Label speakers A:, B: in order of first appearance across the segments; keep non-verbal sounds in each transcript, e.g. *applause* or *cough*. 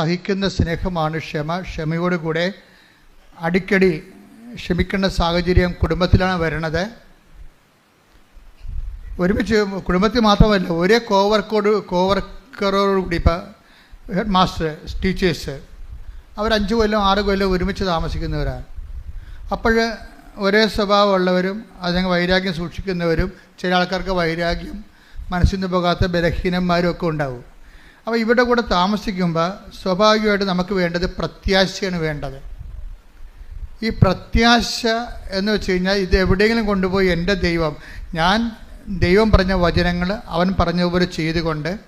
A: സഹിക്കുന്ന സ്നേഹമാണ് ക്ഷമ. ക്ഷമയോടുകൂടെ അടിക്കടി ക്ഷമിക്കേണ്ട സാഹചര്യം കുടുംബത്തിലാണ് വരണത്. ഒരുമിച്ച് കുടുംബത്തിൽ മാത്രമല്ല ഒരേ കോവർക്കോട് കോവർക്കറോടുകൂടി ഇപ്പം ഹെഡ് മാസ്റ്റർ ടീച്ചേഴ്സ് അവർ അഞ്ച് കൊല്ലം ആറ് കൊല്ലം ഒരുമിച്ച് താമസിക്കുന്നവരാണ്. അപ്പോൾ ഒരേ സ്വഭാവമുള്ളവരും അതിന് വൈരാഗ്യം സൂക്ഷിക്കുന്നവരും ചില ആൾക്കാർക്ക് വൈരാഗ്യം മനസ്സിൽ നിന്ന് പോകാത്ത ബലഹീനന്മാരും ഒക്കെ ഉണ്ടാവും. അപ്പോൾ ഇവിടെ കൂടെ താമസിക്കുമ്പോൾ സ്വാഭാവികമായിട്ട് നമുക്ക് വേണ്ടത് പ്രത്യാശയാണ് വേണ്ടത്. ഈ പ്രത്യാശ എന്ന് വെച്ച് കഴിഞ്ഞാൽ ഇത് എവിടെയെങ്കിലും കൊണ്ടുപോയി എന്റെ ദൈവം ഞാൻ ദൈവം പറഞ്ഞ വചനങ്ങൾ അവൻ പറഞ്ഞതുപോലെ ചെയ്തുകൊണ്ട്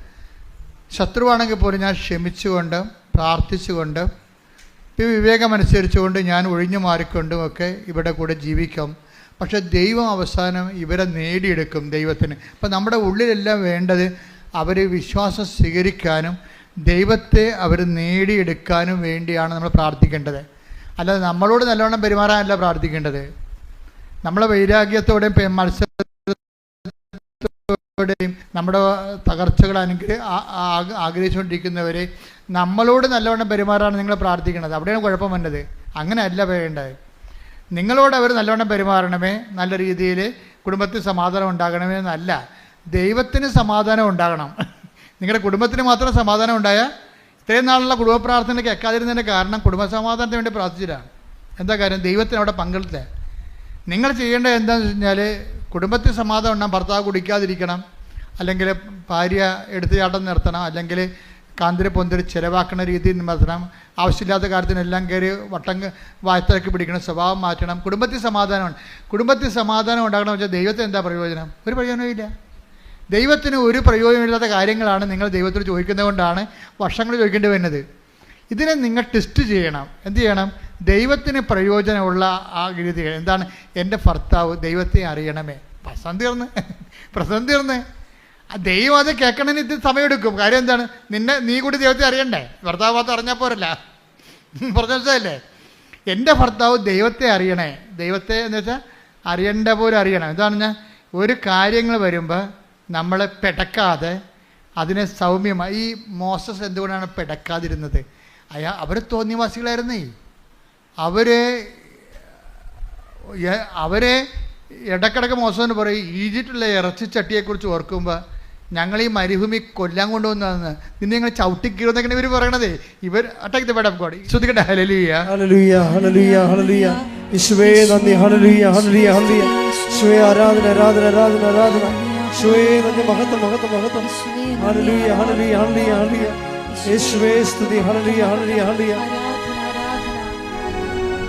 A: ശത്രുവാണെങ്കിൽ പോലും ഞാൻ ക്ഷമിച്ചുകൊണ്ട് പ്രാർത്ഥിച്ചുകൊണ്ട് ഇപ്പം വിവേകമനുസരിച്ചുകൊണ്ട് ഞാൻ ഒഴിഞ്ഞു മാറിക്കൊണ്ടും ഒക്കെ ഇവിടെ കൂടെ ജീവിക്കും. പക്ഷെ ദൈവം അവസാനം ഇവരെ നേടിയെടുക്കും ദൈവത്തിന്. അപ്പം നമ്മുടെ ഉള്ളിലെല്ലാം വേണ്ടത് അവർ വിശ്വാസം സ്വീകരിക്കാനും ദൈവത്തെ അവർ നേടിയെടുക്കാനും വേണ്ടിയാണ് നമ്മൾ പ്രാർത്ഥിക്കേണ്ടത്. അല്ലാതെ നമ്മളോട് നല്ലവണ്ണം പെരുമാറാനല്ല പ്രാർത്ഥിക്കേണ്ടത്. നമ്മളെ വൈരാഗ്യത്തോടെയും മത്സരത്തോടെയും നമ്മുടെ തകർച്ചകൾ അനുഗ്രഹ ആഗ്രഹിച്ചുകൊണ്ടിരിക്കുന്നവരെ നമ്മളോട് നല്ലവണ്ണം പെരുമാറാണ് നിങ്ങൾ പ്രാർത്ഥിക്കുന്നത്. അവിടെയാണ് കുഴപ്പം വന്നത്. അങ്ങനെയല്ല വേണ്ടത്. നിങ്ങളോട് അവർ നല്ലവണ്ണം പെരുമാറണമേ നല്ല രീതിയിൽ കുടുംബത്തിൽ സമാധാനം ഉണ്ടാകണമേ എന്നല്ല. ദൈവത്തിന് സമാധാനം ഉണ്ടാകണം. നിങ്ങളുടെ കുടുംബത്തിന് മാത്രം സമാധാനം ഉണ്ടായാൽ ഇത്രയും നാളുള്ള കുടുംബ പ്രാർത്ഥനയ്ക്ക് എക്കാതിരുന്നതിന്റെ കാരണം കുടുംബ സമാധാനത്തിന് വേണ്ടി പ്രാർത്ഥിച്ചിട്ടാണ് എന്താ കാര്യം? ദൈവത്തിന് അവിടെ പങ്കെടുത്ത നിങ്ങൾ ചെയ്യേണ്ടത് എന്താണെന്ന് വെച്ചാൽ കുടുംബത്തിൽ സമാധാനം ഉണ്ടാകും ഭർത്താവ് കുടിക്കാതിരിക്കണം. അല്ലെങ്കിൽ ഭാര്യ എടുത്ത് ചാട്ടം നിർത്തണം. അല്ലെങ്കിൽ കാന്തിരി പൊന്തിരി ചിലവാക്കുന്ന രീതിയിൽ നിർത്തണം. ആവശ്യമില്ലാത്ത കാര്യത്തിനെല്ലാം കയറി വട്ടം വായ്ത്തരക്ക് പിടിക്കണം. സ്വഭാവം മാറ്റണം. കുടുംബത്തിൽ സമാധാനമാണ് കുടുംബത്തിൽ സമാധാനം ഉണ്ടാകണമെന്ന് വെച്ചാൽ ദൈവത്തിന് എന്താ പ്രയോജനം? ഒരു പ്രയോജനവും ഇല്ല. ദൈവത്തിന് ഒരു പ്രയോജനമില്ലാത്ത കാര്യങ്ങളാണ് നിങ്ങൾ ദൈവത്തോട് ചോദിക്കുന്നത് കൊണ്ടാണ് വർഷങ്ങൾ ചോദിക്കേണ്ടി വരുന്നത്. ഇതിനെ നിങ്ങൾ ടെസ്റ്റ് ചെയ്യണം. എന്ത് ചെയ്യണം? ദൈവത്തിന് പ്രയോജനമുള്ള ആ രീതി എന്താണ്? എന്റെ ഭർത്താവ് ദൈവത്തെ അറിയണമേ. പ്രസവം തീർന്ന്. *laughs* പ്രസവം തീർന്ന്. ദൈവം അത് കേൾക്കണമെന്ന് ഇത് സമയമെടുക്കും. കാര്യം എന്താണ്? നിന്നെ നീ കൂടി ദൈവത്തെ അറിയണ്ടേ? ഭർത്താവ് മാത്രം അറിഞ്ഞാൽ പോരല്ല. *laughs* പറഞ്ഞ എന്റെ ഭർത്താവ് ദൈവത്തെ അറിയണേ. ദൈവത്തെ എന്ന് വെച്ചാൽ അറിയേണ്ട പോലെ അറിയണം. എന്താണെന്ന് ഒരു കാര്യങ്ങൾ വരുമ്പോൾ നമ്മൾ പെടക്കാതെ അതിനെ സൗമ്യമായി. ഈ മോസസ് എന്തുകൊണ്ടാണ് പെടക്കാതിരുന്നത്? അയാ അവർ തോന്നിവാസികളായിരുന്നേ. അവരെ അവരെ ഇടക്കിടക്ക് മോശമെന്ന് പറയും ഈജിപ്തിലെ ഇറച്ചിച്ചട്ടിയെക്കുറിച്ച് ഓർക്കുമ്പോൾ ഞങ്ങൾ ഈ മരുഭൂമി കൊല്ലാൻ കൊണ്ടുവന്നതെന്ന് നിന്നെ ഞങ്ങൾ ചവിട്ടിക്കീറുന്നൊക്കെയാണ് ഇവർ പറയണതേ. ഇവർ അറ്റാക്ക് ദ ഗോഡ് ശ്രദ്ധിക്കട്ടെ. ഹല്ലേലൂയ.
B: ഹല്ലേലൂയ ഹല്ലേലൂയ ഹല്ലേലൂയ. യേശുവേ നന്ദി. ഹല്ലേലൂയ ഹല്ലേലൂയ ഹല്ലേലൂയ. യേശുവേ ആരാധന ആരാധന ആരാധന ആരാധന. നന്ദി മഹത്വം മഹത്വം മഹത്വം. ഹല്ലേലൂയ ഹല്ലേലൂയ ഹല്ലേലൂയ ഹല്ലേലൂയ. യേശുവേ സ്തുതി. ഹല്ലേലൂയ ഹല്ലേലൂയ.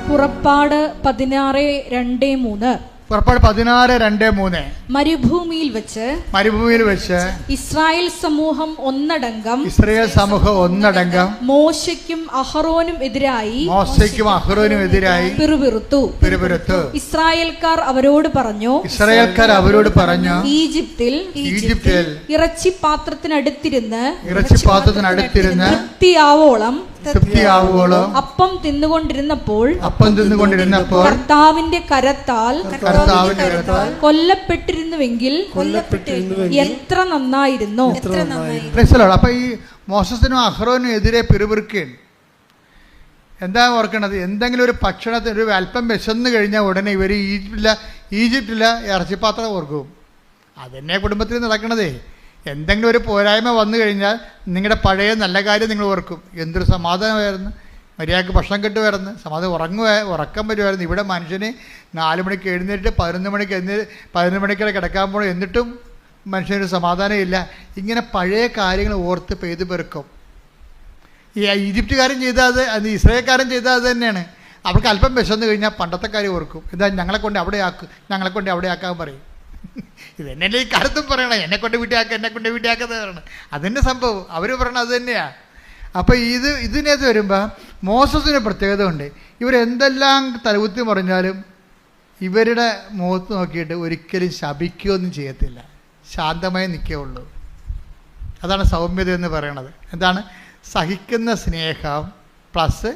C: പുറപ്പാട് പതിനാറ് രണ്ട് മൂന്ന്.
A: പുറപ്പാട് പതിനാറ് രണ്ട് മൂന്ന്.
C: മരുഭൂമിയിൽ വെച്ച്
A: മരുഭൂമിയിൽ വെച്ച്
C: ഇസ്രായേൽ സമൂഹം ഒന്നടങ്കം
A: ഇസ്രായേൽ സമൂഹം ഒന്നടങ്കം
C: മോശയ്ക്കും അഹറോനും എതിരായി
A: മോശയ്ക്കും അഹ്റോനും എതിരായി
C: പിറുപിറുത്തു.
A: പിറുപിറുത്തു.
C: ഇസ്രായേൽക്കാർ അവരോട് പറഞ്ഞു
A: ഇസ്രായേൽക്കാർ അവരോട് പറഞ്ഞു
C: ഈജിപ്തിൽ
A: ഈജിപ്തിൽ
C: ഇറച്ചി പാത്രത്തിനടുത്തിരുന്ന്
A: ഇറച്ചിപ്പാത്രത്തിനടുത്തിരുന്ന്
C: തൃപ്തിയാവോളം
A: തൃപ്തിയാവുകയോളം
C: അപ്പം തിന്നുകൊണ്ടിരുന്നപ്പോൾ
A: അപ്പം തിന്നുകൊണ്ടിരുന്നപ്പോൾ
C: കർത്താവിന്റെ കരത്താൽ
A: കർത്താവിന്റെ കരത്താൽ
C: കൊല്ലപ്പെട്ടിരുന്നുവെങ്കിൽ എത്ര നന്നായിരുന്നു?
A: അപ്പൊ ഈ മോസസിനും അഹ്റോനും എതിരെ പിറുപിറുക്കുകയാണ്. എന്താ ഓർക്കണത്? എന്തെങ്കിലും ഒരു ഭക്ഷണത്തിന് ഒരു അല്പം വിശന്നു കഴിഞ്ഞാൽ ഉടനെ ഇവർ ഈജിപ്തില ഈജിപ്തില്ല ഇറച്ചിപ്പാത്രം ഓർക്കും. അതന്നെ കുടുംബത്തിൽ നടക്കണതേ. എന്തെങ്കിലും ഒരു പോരായ്മ വന്നു കഴിഞ്ഞാൽ നിങ്ങളുടെ പഴയ നല്ല കാര്യം നിങ്ങൾ ഓർക്കും. എന്തൊരു സമാധാനമായിരുന്നു. മര്യാദയ്ക്ക് ഭക്ഷണം കിട്ടുമായിരുന്നു. സമാധാനം ഉറങ്ങുക ഉറക്കം വരുമായിരുന്നു. ഇവിടെ മനുഷ്യന് നാല് മണിക്ക് എഴുന്നേറ്റ് പതിനൊന്ന് മണിക്ക് എന്ന് പതിനൊന്ന് മണിക്കിടെ കിടക്കാൻ പോകണം എന്നിട്ടും മനുഷ്യനൊരു സമാധാനമില്ല ഇങ്ങനെ പഴയ കാര്യങ്ങൾ ഓർത്ത് പെയ്തു പെറുക്കും. ഈ ഈജിപ്തുകാരൻ ചെയ്താൽ അത് അത് ഇസ്രായേൽക്കാരൻ ചെയ്താൽ അത് തന്നെയാണ്. അവർക്ക് അല്പം വിശന്നു കഴിഞ്ഞാൽ പണ്ടത്തെ കാര്യം ഓർക്കും. എന്താ ഞങ്ങളെ കൊണ്ട് അവിടെ ആക്കും ഞങ്ങളെ കൊണ്ട് അവിടെ ആക്കാൻ പറയും. ഇത് തന്നെയല്ലേ ഈ കാലത്തും പറയണം. എന്നെ കൊണ്ട് വീട്ടിലാക്കുക എന്നെ കൊണ്ട് വീട്ടിലാക്കുന്നത് പറയണം. അതന്നെ സംഭവം. അവർ പറയണത് അത് തന്നെയാണ് അപ്പോൾ ഇത് ഇതിനകത്ത് വരുമ്പോൾ മോസസിന് പ്രത്യേകത ഉണ്ട്. ഇവരെന്തെല്ലാം തലകുത്തി പറഞ്ഞാലും ഇവരുടെ മുഖത്ത് നോക്കിയിട്ട് ഒരിക്കലും ശപിക്കുകയൊന്നും ചെയ്യത്തില്ല. ശാന്തമായി നിൽക്കുകയുള്ളൂ അതാണ് സൗമ്യത എന്ന് പറയണത്. എന്താണ്? സഹിക്കുന്ന സ്നേഹം പ്ലസ്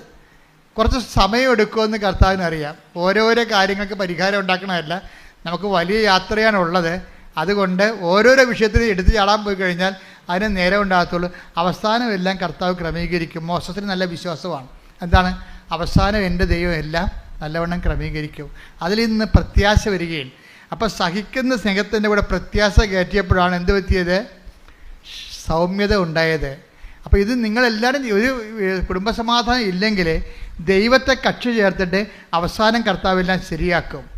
A: കുറച്ച് സമയം എടുക്കുമെന്ന് കർത്താവിനറിയാം. ഓരോരോ കാര്യങ്ങൾക്ക് പരിഹാരം ഉണ്ടാക്കണമല്ല നമുക്ക് വലിയ യാത്രയാണ് ഉള്ളത് അതുകൊണ്ട് ഓരോരോ വിഷയത്തിൽ എടുത്തു ചാടാൻ പോയി കഴിഞ്ഞാൽ അതിന് നേരെ ഉണ്ടാകത്തുള്ളൂ. അവസാനം എല്ലാം കർത്താവ് ക്രമീകരിക്കും. മോശത്തിന് നല്ല വിശ്വാസമാണ്. എന്താണ്? അവസാനം എന്റെ ദൈവം എല്ലാം നല്ലവണ്ണം ക്രമീകരിക്കും. അതിൽ നിന്ന് പ്രത്യാശ വരികയും അപ്പോൾ സഹിക്കുന്ന സ്നേഹത്തിന്റെ കൂടെ പ്രത്യാശ കയറ്റിയപ്പോഴാണ് എന്ത് പറ്റിയത്? സൗമ്യത ഉണ്ടായത്. അപ്പോൾ ഇത് നിങ്ങളെല്ലാവരും ഒരു കുടുംബസമാധാനം ഇല്ലെങ്കിൽ ദൈവത്തെ കക്ഷി ചേർത്തിട്ട് അവസാനം കർത്താവെല്ലാം ശരിയാക്കും.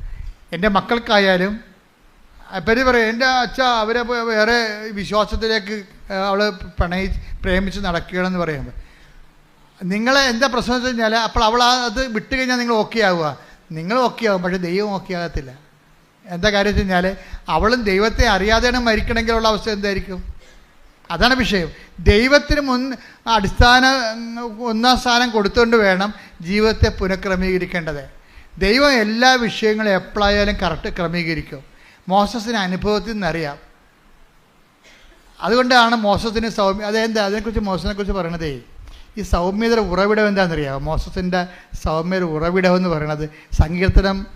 A: എന്റെ മക്കൾക്കായാലും പേര് പറയും എന്റെ അച്ഛ അവരെ വേറെ വിശ്വാസത്തിലേക്ക് അവൾ പ്രണയി പ്രേമിച്ച് നടക്കുകയാണെന്ന് പറയുമ്പോൾ നിങ്ങളെ എന്താ പ്രശ്നം വെച്ച് കഴിഞ്ഞാൽ അപ്പോൾ അവൾ അത് വിട്ട് കഴിഞ്ഞാൽ നിങ്ങൾ ഓക്കെ ആവുക. നിങ്ങൾ ഓക്കെ ആവും പക്ഷേ ദൈവം ഓക്കെ ആകത്തില്ല. എന്താ കാര്യം വെച്ച് കഴിഞ്ഞാൽ അവളും ദൈവത്തെ അറിയാതെയാണ് മരിക്കണമെങ്കിലുള്ള അവസ്ഥ എന്തായിരിക്കും? അതാണ് വിഷയം. ദൈവത്തിന് മുൻ അടിസ്ഥാന ഒന്നാം സ്ഥാനം കൊടുത്തുകൊണ്ട് വേണം ജീവിതത്തെ പുനഃക്രമീകരിക്കേണ്ടത്. ദൈവം എല്ലാ വിഷയങ്ങളും എപ്പോഴായാലും കറക്റ്റ് ക്രമീകരിക്കും. മോസസിന് അനുഭവത്തിൽ നിന്നറിയാം. അതുകൊണ്ടാണ് മോസത്തിന് സൗമ്യ അതെന്താ? അതിനെക്കുറിച്ച് മോശത്തിനെ കുറിച്ച് പറയണതേ ഈ സൗമ്യതയുടെ ഉറവിടം എന്താണെന്നറിയാമോ മോശത്തിന്റെ സൗമ്യയുടെ ഉറവിടം എന്ന് പറയണത് സങ്കീർത്തനം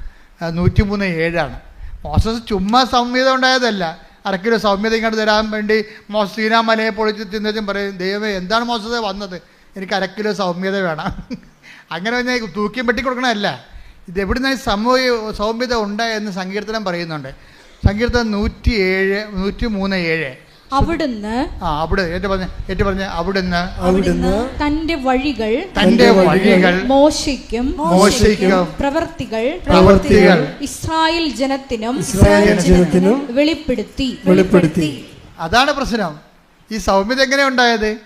A: നൂറ്റിമൂന്ന് ഏഴാണ്. മോസസ് ചുമ്മാ സൗമ്യത ഉണ്ടായതല്ല. അരക്കിലോ സൗമ്യത ഇങ്ങോട്ട് തരാൻ വേണ്ടി മോസ സീനാമലയെ പൊളിച്ച് തിന്നതും പറയും ദൈവമേ എന്താണ് മോസസ് വന്നത്? എനിക്ക് അരക്കിലോ സൗമ്യത വേണം. *laughs* അങ്ങനെ തന്നെ തൂക്കിയും പെട്ടി കൊടുക്കണമല്ല ഇത് എവിടുന്ന ഈ സമൂഹ സൗമ്യത ഉണ്ടായെന്ന് സങ്കീർത്തനം പറയുന്നുണ്ട്. സങ്കീർത്തനം നൂറ്റി ഏഴ് നൂറ്റി മൂന്ന് ഏഴ്.
C: അവിടുന്ന്
A: ആ അവിടെ ഏറ്റു പറഞ്ഞ ഏറ്റു പറഞ്ഞ അവിടുന്ന്
B: അവിടുന്ന്
C: തന്റെ വഴികൾ
A: തന്റെ വഴികൾ
C: മോശിക്കും
A: മോശയ്ക്കും
C: പ്രവർത്തികൾ
A: പ്രവർത്തികൾ
C: ഇസ്രായേൽ ജനത്തിനും
B: ഇസ്രായേൽ ജനത്തിനും
C: വെളിപ്പെടുത്തി.
B: വെളിപ്പെടുത്തി.
A: അതാണ് പ്രശ്നം. ഈ സൗമ്യത എങ്ങനെ ഉണ്ടായത്?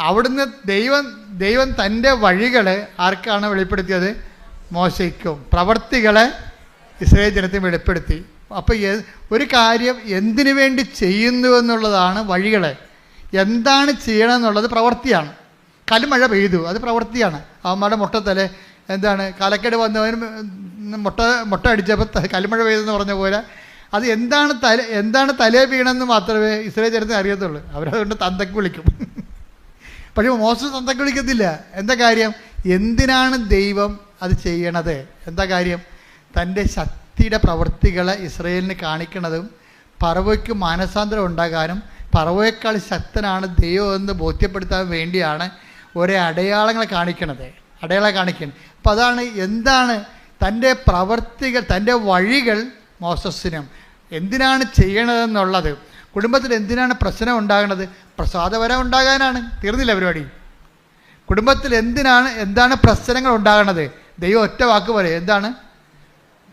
A: അവിടുന്ന് ദൈവം ദൈവം തന്റെ വഴികളെ ആർക്കാണ് വെളിപ്പെടുത്തിയത്? മോശയ്ക്കും പ്രവർത്തികളെ ഇസ്രായേൽ ജനത്തെ വെളിപ്പെടുത്തി അപ്പോൾ ഒരു കാര്യം എന്തിനു വേണ്ടി ചെയ്യുന്നു എന്നുള്ളതാണ് വഴികളെ. എന്താണ് ചെയ്യണം എന്നുള്ളത് പ്രവൃത്തിയാണ് കലുമഴ പെയ്തു അത് പ്രവൃത്തിയാണ് അവന്മാരുടെ മുട്ടത്തലെ എന്താണ് കലക്കേട് വന്നവന് മുട്ട മുട്ട അടിച്ചപ്പോൾ കലുമഴ പെയ്തെന്ന് പറഞ്ഞ പോലെ അത് എന്താണ് തല എന്താണ് തലേ വീണെന്ന് മാത്രമേ ഇസ്രായേൽ ജനത്തിന് അറിയത്തുള്ളൂ. അവരതുകൊണ്ട് തന്തക്ക് വിളിക്കും. *laughs* പക്ഷേ മോശം തന്തക്ക് വിളിക്കത്തില്ല. എന്താ കാര്യം? എന്തിനാണ് ദൈവം അത് ചെയ്യണത്. എന്താ കാര്യം? തന്റെ ശക്തിയുടെ പ്രവൃത്തികളെ ഇസ്രയേലിന് കാണിക്കണതും പറവയ്ക്ക് മാനസാന്തരം ഉണ്ടാകാനും പറവയേക്കാൾ ശക്തനാണ് ദൈവം എന്ന് ബോധ്യപ്പെടുത്താൻ വേണ്ടിയാണ് ഒരേ അടയാളങ്ങൾ കാണിക്കണത്. അടയാളം കാണിക്കണം അപ്പം അതാണ് എന്താണ് തന്റെ പ്രവർത്തികൾ തന്റെ വഴികൾ മോസസിനും. എന്തിനാണ് ചെയ്യണതെന്നുള്ളത്? കുടുംബത്തിൽ എന്തിനാണ് പ്രശ്നം ഉണ്ടാകുന്നത് പ്രസാദവരം ഉണ്ടാകാനാണ്. തീർന്നില്ല പരിപാടി? കുടുംബത്തിൽ എന്തിനാണ് എന്താണ് പ്രശ്നങ്ങൾ ഉണ്ടാകുന്നത് ദൈവം ഒറ്റ വാക്ക് പറയും. എന്താണ്?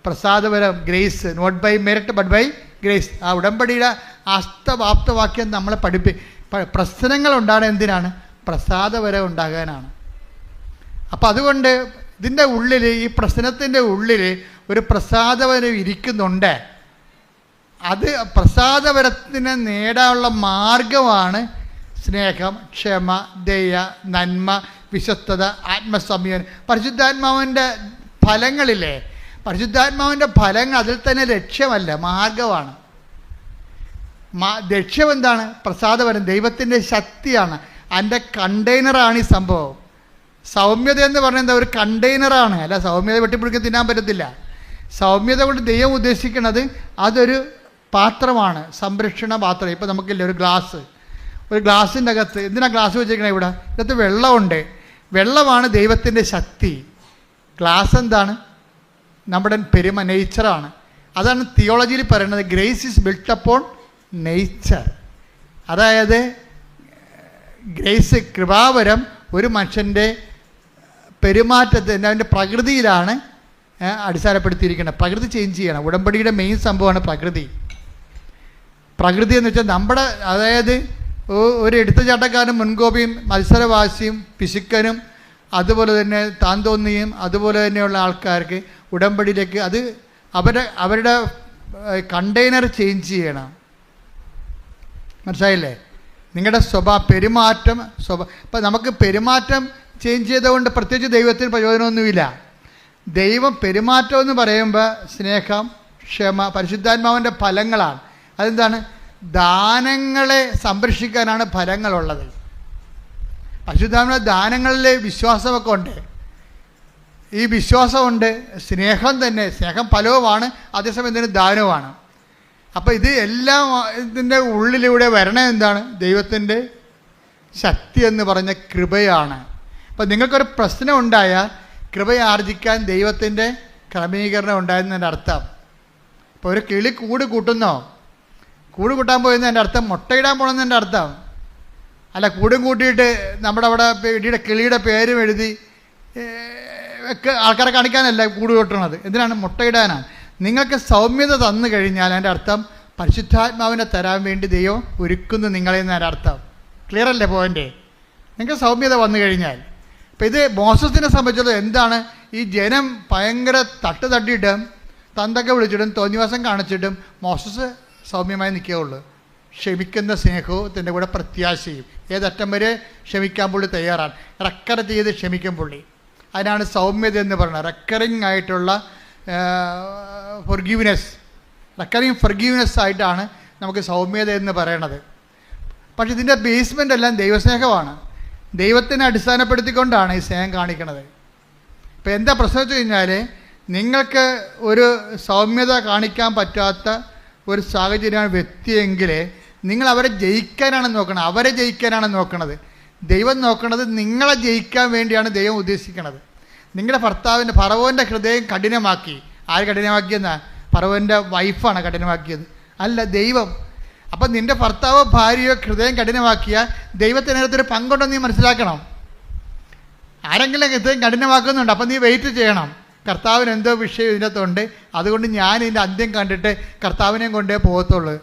A: പ്രസാദപരം grace. Not by merit but by grace ആ ഉടമ്പടിയുടെ അസ്തവാപ്തവാക്യം നമ്മളെ പഠിപ്പി പ്രശ്നങ്ങൾ ഉണ്ടാകുന്നത് എന്തിനാണ്? പ്രസാദപരം ഉണ്ടാകാനാണ്. അപ്പം അതുകൊണ്ട് ഇതിന്റെ ഉള്ളിൽ ഈ പ്രശ്നത്തിന്റെ ഉള്ളിൽ ഒരു പ്രസാദപരം ഇരിക്കുന്നുണ്ട്. അത് പ്രസാദപരത്തിന് നേടാനുള്ള മാർഗമാണ് സ്നേഹം ക്ഷമ ദയ നന്മ വിശ്വസ്തത ആത്മസമയൻ പരിശുദ്ധാത്മാവിന്റെ ഫലങ്ങളില്ലേ? പരിശുദ്ധാത്മാവിന്റെ ഫലങ്ങൾ അതിൽ തന്നെ ലക്ഷ്യമല്ല മാർഗമാണ്. മാ ലക്ഷ്യം എന്താണ് പ്രസാദപരം ദൈവത്തിന്റെ ശക്തിയാണ്. അതിന്റെ കണ്ടെയ്നറാണ് ഈ സംഭവം. സൗമ്യത എന്ന് പറയുന്നത് ഒരു കണ്ടെയ്നറാണ്. അല്ല സൗമ്യത വെട്ടിപ്പിടിക്കാൻ തിന്നാൻ പറ്റത്തില്ല. സൗമ്യത കൊണ്ട് ദൈവം ഉദ്ദേശിക്കുന്നത് അതൊരു പാത്രമാണ്. സംരക്ഷണ പാത്രം. ഇപ്പം നമുക്കില്ല ഒരു ഗ്ലാസ്. ഒരു ഗ്ലാസിന്റെ അകത്ത്. എന്തിനാണ് ഗ്ലാസ് വെച്ചിരിക്കണേ ഇവിടെ? ഇതിനകത്ത് വെള്ളമുണ്ട്. വെള്ളമാണ് ദൈവത്തിന്റെ ശക്തി. ഗ്ലാസ് എന്താണ്? നമ്മുടെ പെരുമ നേച്ചറാണ് അതാണ് തിയോളജിയിൽ പറയുന്നത് grace is built upon nature അതായത് ഗ്രേസ് കൃപാവരം ഒരു മനുഷ്യന്റെ പെരുമാറ്റത്തിന്റെ അവന്റെ പ്രകൃതിയിലാണ് അടിസ്ഥാനപ്പെടുത്തിയിരിക്കുന്നത്. പ്രകൃതി ചേഞ്ച് ചെയ്യണം. ഉടമ്പടിയുടെ മെയിൻ സംഭവമാണ് പ്രകൃതി. പ്രകൃതി എന്ന് വെച്ചാൽ നമ്മുടെ അതായത് ഒരു എടുത്തുചാട്ടക്കാരനും മുൻകോപിയും മത്സരവാശിയും പിശുക്കനും അതുപോലെ തന്നെ താന്തോന്നിയും അതുപോലെ തന്നെയുള്ള ആൾക്കാർക്ക് ഉടമ്പടിയിലേക്ക് അത് അവരുടെ അവരുടെ കണ്ടെയ്നർ ചേഞ്ച് ചെയ്യണം. മനസ്സിലായില്ലേ? നിങ്ങളുടെ സ്വഭാ പെരുമാറ്റം സ്വഭാ ഇപ്പം നമുക്ക് പെരുമാറ്റം ചേഞ്ച് ചെയ്തതുകൊണ്ട് പ്രത്യേകിച്ച് ദൈവത്തിന് പ്രയോജനമൊന്നുമില്ല ദൈവം പെരുമാറ്റം എന്ന് പറയുമ്പോൾ സ്നേഹം ക്ഷമ പരിശുദ്ധാത്മാവിന്റെ ഫലങ്ങളാണ്. അതെന്താണ്? ദാനങ്ങളെ സംരക്ഷിക്കാനാണ് ഫലങ്ങളുള്ളത്. പരിശുദ്ധാത്മാവിന്റെ ദാനങ്ങളിലെ വിശ്വാസമൊക്കെ ഉണ്ട്. ഈ വിശ്വാസമുണ്ട് സ്നേഹം തന്നെ സ്നേഹം ഫലവുമാണ് അതേസമയം തന്നെ ദാനവുമാണ്. അപ്പോൾ ഇത് എല്ലാം ഇതിന്റെ ഉള്ളിലൂടെ വരണ എന്താണ്? ദൈവത്തിന്റെ ശക്തി എന്ന് പറഞ്ഞ കൃപയാണ്. അപ്പോൾ നിങ്ങൾക്കൊരു പ്രശ്നം ഉണ്ടായാൽ കൃപയാർജിക്കാൻ ദൈവത്തിന്റെ ക്രമീകരണം ഉണ്ടായെന്നതിന്റെ അർത്ഥം. ഇപ്പോൾ ഒരു കിളി കൂട് കൂട്ടുന്നോ? കൂട് കൂട്ടാൻ പോയെന്ന് എന്റെ അർത്ഥം മുട്ടയിടാൻ പോകണമെന്ന് എന്റെ അർത്ഥം. അല്ല കൂടും കൂട്ടിയിട്ട് നമ്മുടെ അവിടെ ഇടിയുടെ കിളിയുടെ പേരും എഴുതി ഒക്കെ ആൾക്കാരെ കാണിക്കാനല്ല കൂട് കൂട്ടണത്. എന്തിനാണ്? മുട്ടയിടാനാണ്. നിങ്ങൾക്ക് സൗമ്യത തന്നു കഴിഞ്ഞാൽ എന്റെ അർത്ഥം പരിശുദ്ധാത്മാവിനെ തരാൻ വേണ്ടി ദൈവം ഒരുക്കുന്നു നിങ്ങളെ എന്നതിന്റെ അർത്ഥം. ക്ലിയർ അല്ലേ പോയിന്റ് നിങ്ങൾക്ക് സൗമ്യത വന്നു കഴിഞ്ഞാൽ. അപ്പം ഇത് മോസസിനെ സംബന്ധിച്ചത് എന്താണ്? ഈ ജനം ഭയങ്കര തട്ട് തട്ടിയിട്ടും തന്തൊക്കെ വിളിച്ചിട്ടും തോന്നിവാസം കാണിച്ചിട്ടും മോസസ് സൗമ്യമായി നിൽക്കുകയുള്ളൂ ക്ഷമിക്കുന്ന സ്നേഹത്തിന്റെ കൂടെ പ്രത്യാശയും. ഏതറ്റം വരെ ക്ഷമിക്കാൻ പുള്ളി തയ്യാറാണ്. റെക്കർ ചെയ്ത് ക്ഷമിക്കും പുള്ളി. അതിനാണ് സൗമ്യത എന്ന് പറയുന്നത്. റെക്കറിങ് ആയിട്ടുള്ള ഫൊർഗീവ്നെസ് റെക്കറിങ് ഫൊർഗീവ്നെസ് ആയിട്ടാണ് നമുക്ക് സൗമ്യത എന്ന് പറയണത്. പക്ഷേ ഇതിന്റെ ബേസ്മെന്റ് എല്ലാം ദൈവസ്നേഹമാണ്. ദൈവത്തിനെ അടിസ്ഥാനപ്പെടുത്തിക്കൊണ്ടാണ് ഈ സ്നേഹം കാണിക്കുന്നത് ഇപ്പോൾ എന്താ പ്രശ്നം വെച്ച് കഴിഞ്ഞാൽ നിങ്ങൾക്ക് ഒരു സൗമ്യത കാണിക്കാൻ പറ്റാത്ത ഒരു സാഹചര്യമാണ് വ്യക്തിയെങ്കിൽ നിങ്ങൾ അവരെ ജയിക്കാനാണ് നോക്കണത്. അവരെ ജയിക്കാനാണ് നോക്കണത്. ദൈവം നോക്കണത് നിങ്ങളെ ജയിക്കാൻ വേണ്ടിയാണ് ദൈവം ഉദ്ദേശിക്കുന്നത് നിങ്ങളുടെ ഭർത്താവിന്റെ ഫറവോന്റെ ഹൃദയം കഠിനമാക്കി. ആര് കഠിനമാക്കിയെന്നാ? ഫറവോന്റെ വൈഫാണ് കഠിനമാക്കിയത്. അല്ല ദൈവം. അപ്പം നിന്റെ ഭർത്താവോ ഭാര്യയോ ഹൃദയം കഠിനമാക്കിയാൽ ദൈവത്തിനകത്തൊരു പങ്കുണ്ടെന്ന് നീ മനസ്സിലാക്കണം. ആരെങ്കിലും ഹൃദയം കഠിനമാക്കുന്നുണ്ട് അപ്പം നീ വെയിറ്റ് ചെയ്യണം. കർത്താവിന് എന്തോ വിഷയം ഇതിനകത്തുണ്ട്. അതുകൊണ്ട് ഞാൻ ഇതിന്റെ അന്ത്യം കണ്ടിട്ട് കർത്താവിനെയും കൊണ്ടേ പോകത്തുള്ളൂ.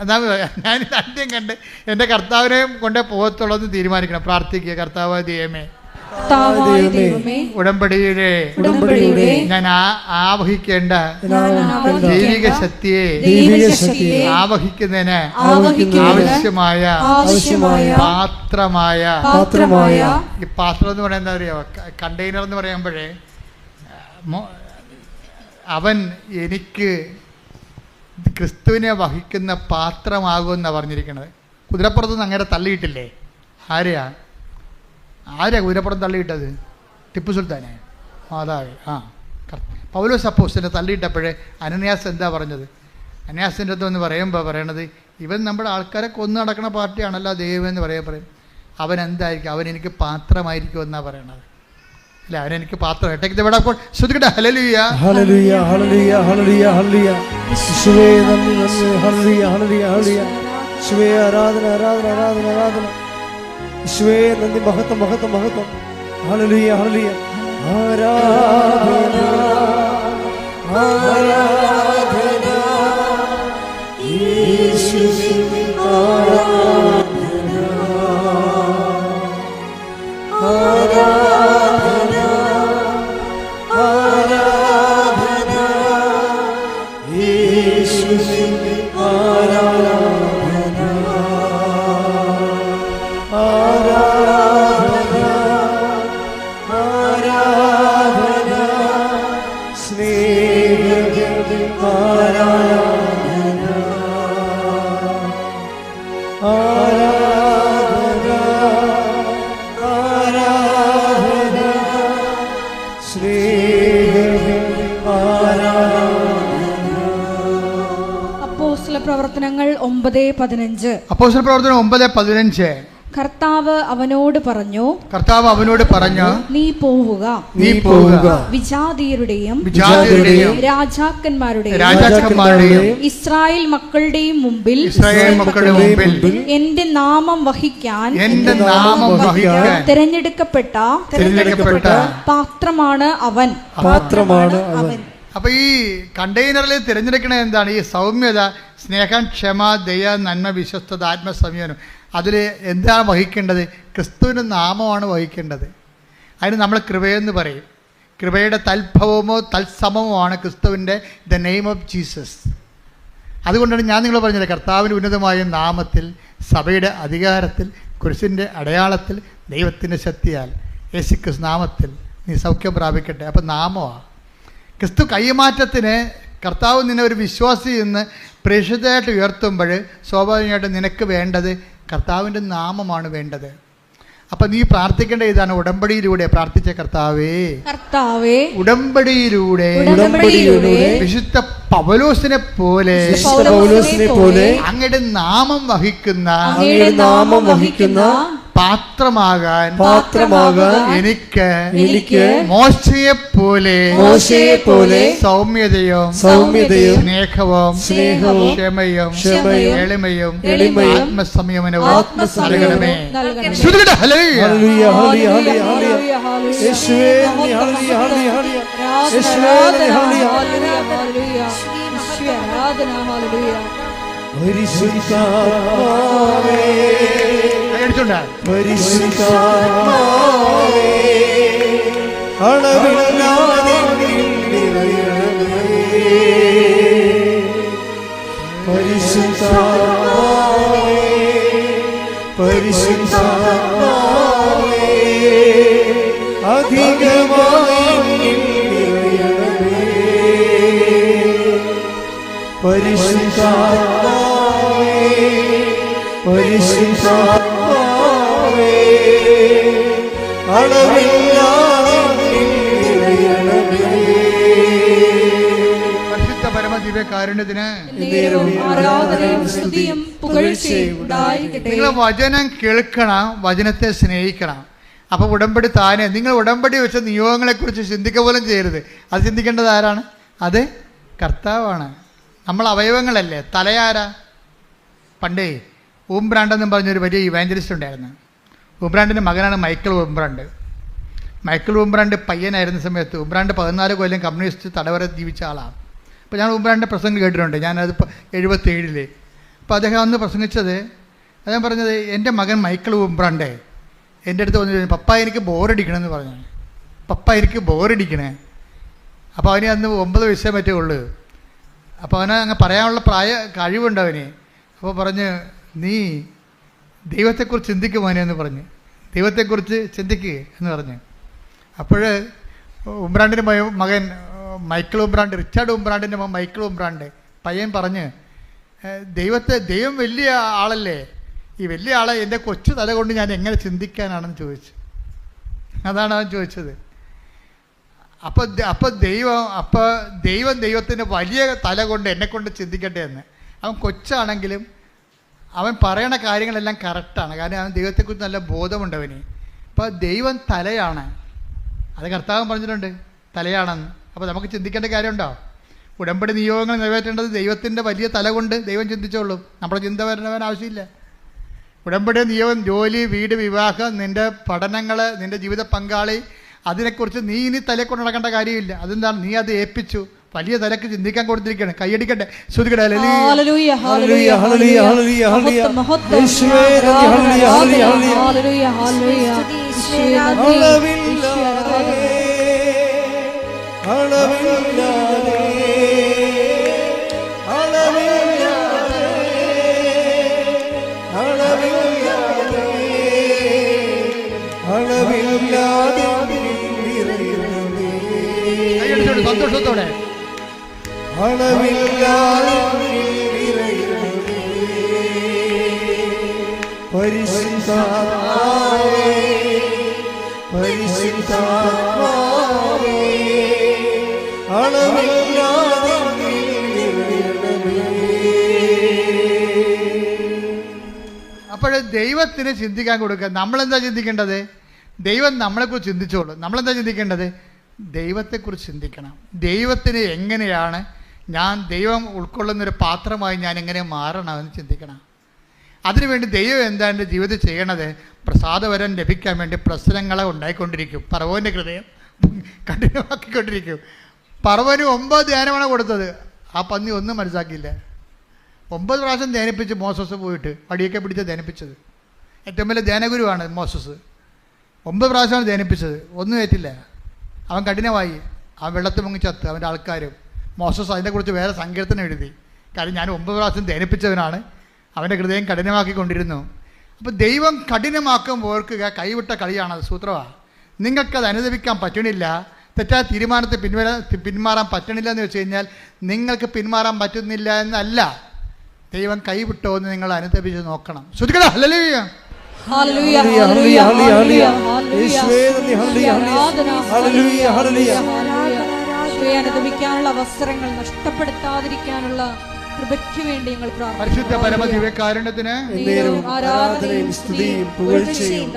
A: എന്നാ ഞാൻ ഇതിന്റെ അന്ത്യം കണ്ട് എന്റെ കർത്താവിനെയും കൊണ്ടേ പോകത്തുള്ളൂ എന്ന് തീരുമാനിക്കണം. പ്രാർത്ഥിക്കുക. കർത്താവ് ദൈവമേ.
C: ഉടമ്പടിയുടെ
A: ഞാൻ ആ- ആവഹിക്കേണ്ട ദൈവിക ശക്തിയെ ആവഹിക്കുന്നതിന് ആവശ്യമായ
C: ആവശ്യമായ
A: പാത്രമായ
C: പാത്രമായ
A: ഈ പാത്രം എന്ന് പറയുന്നത് എന്താ പറയുക കണ്ടെയ്നർ എന്ന് പറയുമ്പോഴേ അവൻ എനിക്ക് ക്രിസ്തുവിനെ വഹിക്കുന്ന പാത്രമാകുമെന്നാണ് പറഞ്ഞിരിക്കുന്നത് കുതിരപ്പുറത്തുനിന്ന് അങ്ങനെ തള്ളിയിട്ടില്ലേ? ആരെയാ? ആരെയാ കുതിരപ്പുറം തള്ളിയിട്ടത്? ടിപ്പു സുൽത്താനെ? മാതാവ് ആ പൗലോ സപ്പോസിനെ തള്ളിയിട്ടപ്പോഴേ അനന്യാസ് എന്താ പറഞ്ഞത്? അനന്യാസിന്റെ അടുത്ത് എന്ന് പറയുമ്പോൾ പറയണത് ഇവൻ നമ്മുടെ ആൾക്കാരെ കൊന്നു നടക്കുന്ന പാർട്ടിയാണല്ലോ ദൈവം എന്ന് പറയാൻ പറയും. അവൻ എന്തായിരിക്കും? അവൻ എനിക്ക് പാത്രമായിരിക്കും എന്നാണ് പറയണത്. അല്ല അവൻ എനിക്ക് പാത്രം ടേക്ക് ഇവിടെ ശ്രദ്ധിക്കട്ടെ ഹലലിയ
B: യേശുവേ ആരാധന ആരാധന ആരാധന ആരാധന. നന്ദി ആരാധന ആരാധന. യേശുവേ ആരാധന ആരാധന.
C: ഒമ്പത് പതിനഞ്ച്.
A: അപ്പോസ്റ്റൽ പ്രവർത്തനം ഒമ്പത് പതിനഞ്ച്.
C: കർത്താവ് അവനോട് പറഞ്ഞു
A: കർത്താവ് അവനോട് പറഞ്ഞു
C: നീ പോവുക.
A: നീ പോവുക.
C: വിജാതിയരുടെയും രാജാക്കന്മാരുടെയും
A: രാജാക്കന്മാരുടെയും
C: ഇസ്രായേൽ മക്കളുടെയും മുമ്പിൽ
A: ഇസ്രായേൽ മക്കളുടെ മുമ്പിൽ
C: എന്റെ നാമം വഹിക്കാൻ
A: എന്റെ നാമം വഹിക്കാൻ
C: തിരഞ്ഞെടുക്കപ്പെട്ട
A: തിരഞ്ഞെടുക്കപ്പെട്ട
C: പാത്രമാണ് അവൻ.
B: പാത്രമാണ് അവൻ.
A: അപ്പൊ ഈ കണ്ടെയ്നറിൽ തിരഞ്ഞെടുക്കണത് എന്താണ്? ഈ സൗമ്യത സ്നേഹം ക്ഷമ ദയ നന്മ വിശ്വസ്തത ആത്മസംയമനം. അതിൽ എന്താണ് വഹിക്കേണ്ടത്? ക്രിസ്തുവിന്റെ നാമമാണ് വഹിക്കേണ്ടത്. അതിന് നമ്മൾ കൃപയെന്ന് പറയും. കൃപയുടെ തൽഭവമോ തത്സമമോ ആണ് ക്രിസ്തുവിന്റെ ദ നെയിം ഓഫ് ജീസസ് അതുകൊണ്ടാണ് ഞാൻ നിങ്ങൾ പറഞ്ഞത് കർത്താവിന്റെ ഉന്നതമായ നാമത്തിൽ സഭയുടെ അധികാരത്തിൽ കുരിശിന്റെ അടയാളത്തിൽ ദൈവത്തിന്റെ ശക്തിയാൽ യേശു ക്രിസ്തു നാമത്തിൽ നീ സൗഖ്യം പ്രാപിക്കട്ടെ. അപ്പം നാമമാണ് ക്രിസ്തു കൈമാറ്റത്തിന് കർത്താവ് നിന്നെ ഒരു വിശ്വാസി എന്ന് പ്രേക്ഷിതമായിട്ട് ഉയർത്തുമ്പോൾ സ്വാഭാവികമായിട്ടും നിനക്ക് വേണ്ടത് കർത്താവിന്റെ നാമമാണ് വേണ്ടത്. അപ്പൊ നീ പ്രാർത്ഥിക്കേണ്ട ഇതാണ് ഉടമ്പടിയിലൂടെ പ്രാർത്ഥിച്ച കർത്താവേ.
C: കർത്താവേ
A: ഉടമ്പടിയിലൂടെ വിശുദ്ധ പവലോസിനെ പോലെ
B: പൗലോസിനെ പോലെ
A: അങ്ങയുടെ നാമം വഹിക്കുന്ന
C: അങ്ങയുടെ നാമം വഹിക്കുന്ന
A: പാത്രമാകാൻ
B: പാത്രമാകാൻ
A: എനിക്ക്
B: എനിക്ക്
A: മോശയെ പോലെ
B: മോശയെ പോലെ
A: സൗമ്യതയും
B: സൗമ്യതയും
A: സ്നേഹവും
B: സ്നേഹവും
A: ക്ഷമയും
B: ക്ഷമയും
A: എളിമയും
C: എളിമയും
A: ആത്മസംയമനവും ഹല്ലേലൂയ.
B: പരിശുദ്ധാത്മാവേ, പരിശുദ്ധാത്മാവേ, അളവില്ലാതെ. പരിശുദ്ധാത്മാവേ, പരിശുദ്ധാത്മാവേ, അധികമായി അളവില്ലാതെ നിറയണമേ.
A: പരിശുദ്ധ പരമദിവ്യ കാരുണ്യത്തിന് നിങ്ങൾ വചനം കേൾക്കണം വചനത്തെ സ്നേഹിക്കണം. അപ്പോൾ ഉടമ്പടി താനെ നിങ്ങൾ ഉടമ്പടി വെച്ച നിയോഗങ്ങളെ കുറിച്ച് ചിന്തിക്കുക പോലും ചെയ്യരുത്. അത് ചിന്തിക്കേണ്ടത് ആരാണ്? അത് കർത്താവാണ്. നമ്മൾ അവയവങ്ങളല്ലേ? തലയാരാ. പണ്ടേ ഓം ബ്രാണ്ടെന്നും പറഞ്ഞൊരു വലിയ ഇവാഞ്ചലിസ്റ്റ് ഉണ്ടായിരുന്നു. ഊംബ്രാണ്ടിന്റെ മകനാണ് മൈക്കിൾ ഊംബ്രാണ്ട് മൈക്കിൾ ഊംബ്രാണ്ട് പയ്യനായിരുന്ന സമയത്ത് ഊംബ്രാണ്ട് പതിനാല് കൊല്ലം കമ്മ്യൂണിസ്റ്റ് തടവറ ജീവിച്ച ആളാണ്. അപ്പോൾ ഞാൻ ഊംബ്രാണ്ടിന്റെ പ്രസംഗം കേട്ടിട്ടുണ്ട്. ഞാനത് എഴുപത്തേഴിൽ അപ്പോൾ അദ്ദേഹം അന്ന് പ്രസംഗിച്ചത് അദ്ദേഹം പറഞ്ഞത് എന്റെ മകൻ മൈക്കിൾ ഊംബ്രാണ്ടേ എന്റെ അടുത്ത് വന്നിട്ട് പപ്പ എനിക്ക് ബോറടിക്കണമെന്ന് പറഞ്ഞു. പപ്പ എനിക്ക് ബോറടിക്കണേ. അപ്പോൾ അവന് അന്ന് ഒമ്പത് വയസ്സേ പറ്റേ ഉള്ളൂ അപ്പോൾ അവന് അങ്ങ് പറയാനുള്ള പ്രായ കഴിവുണ്ട് അവന്. അപ്പോൾ പറഞ്ഞ് നീ ദൈവത്തെക്കുറിച്ച് ചിന്തിക്കുമോനെ എന്ന് പറഞ്ഞ്. ദൈവത്തെക്കുറിച്ച് ചിന്തിക്കുക എന്ന് പറഞ്ഞ്. അപ്പോൾ ഉംബ്രാണ്ടിന്റെ മകൻ മൈക്കിൾ ഉംബ്രാണ്ട് റിച്ചാർഡ് ഉംബ്രാണ്ടിന്റെ മകൻ മൈക്കിൾ ഉംബ്രാണ്ട് പയ്യൻ പറഞ്ഞ് ദൈവത്തെ ദൈവം വലിയ ആളല്ലേ? ഈ വലിയ ആളെ എന്റെ കൊച്ചു തല കൊണ്ട് ഞാൻ എങ്ങനെ ചിന്തിക്കാനാണെന്ന് ചോദിച്ചു. അതാണ് അവൻ ചോദിച്ചത്. അപ്പോൾ അപ്പോൾ ദൈവം അപ്പോൾ ദൈവം ദൈവത്തിന്റെ വലിയ തല കൊണ്ട് എന്നെ കൊണ്ട് ചിന്തിക്കട്ടെ എന്ന്. അവൻ കൊച്ചാണെങ്കിലും അവൻ പറയണ കാര്യങ്ങളെല്ലാം കറക്റ്റാണ് കാരണം അവൻ ദൈവത്തെക്കുറിച്ച് നല്ല ബോധമുണ്ട് അവന്. അപ്പോൾ ദൈവം തലയാണ്. അത് കർത്താവ് പറഞ്ഞിട്ടുണ്ട്. തലയാണെന്ന്. അപ്പോൾ നമുക്ക് ചിന്തിക്കേണ്ട കാര്യമുണ്ടോ? ഉടമ്പടി നിയോഗങ്ങൾ നിറവേറ്റേണ്ടത് ദൈവത്തിന്റെ വലിയ തല കൊണ്ട് ദൈവം ചിന്തിച്ചോളും. നമ്മുടെ ചിന്ത വരണവൻ ആവശ്യമില്ല. ഉടമ്പടി നിയോഗം ജോലി വീട് വിവാഹം നിന്റെ പഠനങ്ങൾ നിന്റെ ജീവിത പങ്കാളി അതിനെക്കുറിച്ച് നീ ഇനി തലയെ കൊണ്ട് നടക്കേണ്ട കാര്യമില്ല. അതെന്താണ്? നീ അത് ഏൽപ്പിച്ചു. വലിയ തലക്ക് ചിന്തിക്കാൻ കൊടുത്തിരിക്കുകയാണ്. കൈയടിക്കട്ടെ. ശ്രുതികട
C: ഹല്ലേലൂയ,
B: ഹല്ലേലൂയ, പരിശുദ്ധാത്മാവേ
A: അപ്പോൾ ദൈവത്തിന് ചിന്തിക്കാൻ കൊടുക്കുക നമ്മളെന്താ ചിന്തിക്കേണ്ടത്? ദൈവം നമ്മളെക്കുറിച്ച് ചിന്തിച്ചോളൂ. നമ്മളെന്താ ചിന്തിക്കേണ്ടത്? ദൈവത്തെക്കുറിച്ച് ചിന്തിക്കണം. ദൈവത്തിന് എങ്ങനെയാണ് ഞാൻ ദൈവം ഉൾക്കൊള്ളുന്നൊരു പാത്രമായി ഞാൻ എങ്ങനെ മാറണമെന്ന് ചിന്തിക്കണം. അതിനുവേണ്ടി ദൈവം എന്താണ് ജീവിതത്തിൽ ചെയ്യണത്? പ്രസാദവരം ലഭിക്കാൻ വേണ്ടി പ്രശ്നങ്ങളെ ഉണ്ടായിക്കൊണ്ടിരിക്കും. പറവോന്റെ ഹൃദയം കഠിനമാക്കിക്കൊണ്ടിരിക്കും. പറവന് ഒമ്പത് ധ്യാനമാണ് കൊടുത്തത്. ആ പന്നി ഒന്നും മനസ്സാക്കിയില്ല. ഒമ്പത് പ്രാവശ്യം ധ്യാനിപ്പിച്ച് മോസസ് പോയിട്ട് വടിയൊക്കെ പിടിച്ച് ധ്യാനിപ്പിച്ചത്. ഏറ്റവും വലിയ ധ്യാനഗുരുവാണ് മോസസ്. ഒമ്പത് പ്രാവശ്യമാണ് ധ്യാനിപ്പിച്ചത്. ഒന്നും ഏറ്റില്ല. അവൻ കഠിനമായി. ആ വെള്ളത്തിൽ മുങ്ങി ചത്ത്. അവന്റെ ആൾക്കാരും മോസസ് അതിനെക്കുറിച്ച് വേറെ സങ്കീർത്തനം എഴുതി. കാര്യം ഞാൻ ഒമ്പത് പ്രാവശ്യം ധനിപ്പിച്ചവനാണ് അവന്റെ ഹൃദയം കഠിനമാക്കിക്കൊണ്ടിരുന്നു. അപ്പോൾ ദൈവം കഠിനമാക്കുമ്പോൾ ഓർക്കുക കൈവിട്ട കളിയാണത് സൂത്രമാണ് നിങ്ങൾക്കത് അനുദപിക്കാൻ പറ്റണില്ല. തെറ്റായ തീരുമാനത്തെ പിൻവല പിന്മാറാൻ പറ്റണില്ല എന്ന് വെച്ച് കഴിഞ്ഞാൽ നിങ്ങൾക്ക് പിന്മാറാൻ പറ്റുന്നില്ല എന്നല്ല. ദൈവം കൈവിട്ടോ എന്ന് നിങ്ങൾ അനുദപിച്ച് നോക്കണം. ശ്രുതിക്കട ഹല്ലേലൂയ.
C: Hallelujah
B: hallelujah,
C: hallelujah
B: hallelujah,
C: hallelujah.
B: hallelujah, hallelujah, ഹല്ലേലൂയ,
C: hallelujah,
B: ഹല്ലേലൂയ,
C: യേശുവേ അനുദമിക്കാനുള്ള അവസരങ്ങൾ നഷ്ടപ്പെടുത്താതിരിക്കാനുള്ള കൃപയ്ക്ക് വേണ്ടി ഞങ്ങൾ
A: പരിശുദ്ധ പരമ
C: പ്രാർത്ഥിക്കുന്നു
B: ആരാധനയും സ്തുതിയും പുകഴ്ചയും